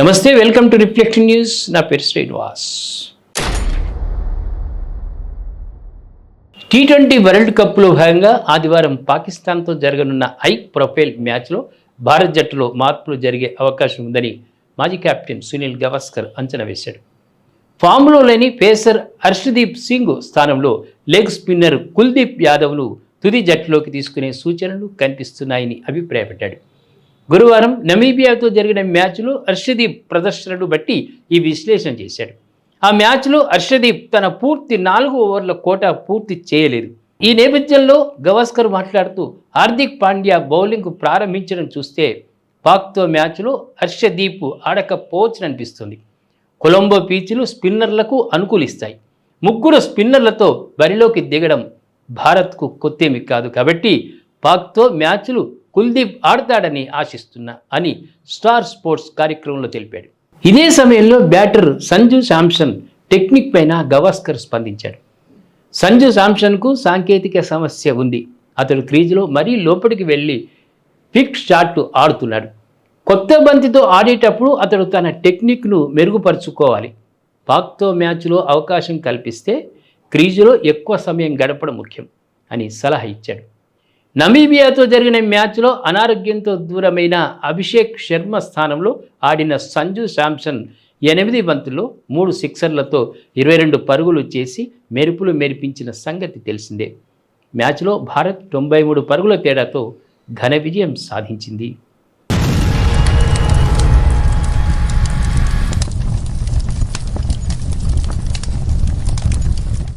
నమస్తే welcome to reflection news. నా పేరు శ్రీనివాస్. టీ ట్వంటీ వరల్డ్ కప్లో భాగంగా ఆదివారం పాకిస్తాన్తో జరగనున్న హై ప్రొఫైల్ మ్యాచ్లో భారత్ జట్టులో మార్పులు జరిగే అవకాశం ఉందని మాజీ కెప్టెన్ సునీల్ గవాస్కర్ అంచనా వేశాడు. ఫామ్లో లేని పేసర్ హర్షదీప్ సింగ్ స్థానంలో లెగ్ స్పిన్నర్ కుల్దీప్ యాదవ్ను తుది జట్టులోకి తీసుకునే సూచనలు కనిపిస్తున్నాయని అభిప్రాయపడ్డాడు. గురువారం నమీబియాతో జరిగిన మ్యాచ్లో హర్షదీప్ ప్రదర్శనను బట్టి ఈ విశ్లేషణ చేశాడు. ఆ మ్యాచ్లో హర్షదీప్ తన పూర్తి నాలుగు ఓవర్ల కోట పూర్తి చేయలేదు. ఈ నేపథ్యంలో గవాస్కర్ మాట్లాడుతూ హార్దిక్ పాండ్యా బౌలింగ్ ప్రారంభించడం చూస్తే పాక్తో మ్యాచ్లో హర్షదీప్ ఆడకపోవచ్చుననిపిస్తుంది కొలంబో పీచ్లు స్పిన్నర్లకు అనుకూలిస్తాయి. ముగ్గురు స్పిన్నర్లతో బరిలోకి దిగడం భారత్కు కొత్తేమి కాదు కాబట్టి పాక్తో మ్యాచ్లు కుల్దీప్ ఆడతాడని ఆశిస్తున్నా అని స్టార్ స్పోర్ట్స్ కార్యక్రమంలో తెలిపాడు. ఇదే సమయంలో బ్యాటర్ సంజు శాంసన్ టెక్నిక్ పైన గవాస్కర్ స్పందించాడు. సంజు శాంసన్కు సాంకేతిక సమస్య ఉంది. అతడు క్రీజులో మరీ లోపలికి వెళ్ళి పిక్ షాట్ ఆడుతున్నాడు. కొత్త బంతితో ఆడేటప్పుడు అతడు తన టెక్నిక్ను మెరుగుపరుచుకోవాలి. పాక్తో మ్యాచ్లో అవకాశం కల్పిస్తే క్రీజులో ఎక్కువ సమయం గడపడం ముఖ్యం అని సలహా ఇచ్చాడు. నమీబియాతో జరిగిన మ్యాచ్లో అనారోగ్యంతో దూరమైన అభిషేక్ శర్మ స్థానంలో ఆడిన సంజు శాంసన్ ఎనిమిది బంతుల్లో మూడు సిక్సర్లతో ఇరవై రెండు పరుగులు చేసి మెరుపులు మెరిపించిన సంగతి తెలిసిందే. మ్యాచ్లో భారత్ తొంభై మూడు పరుగుల తేడాతో ఘన విజయం సాధించింది.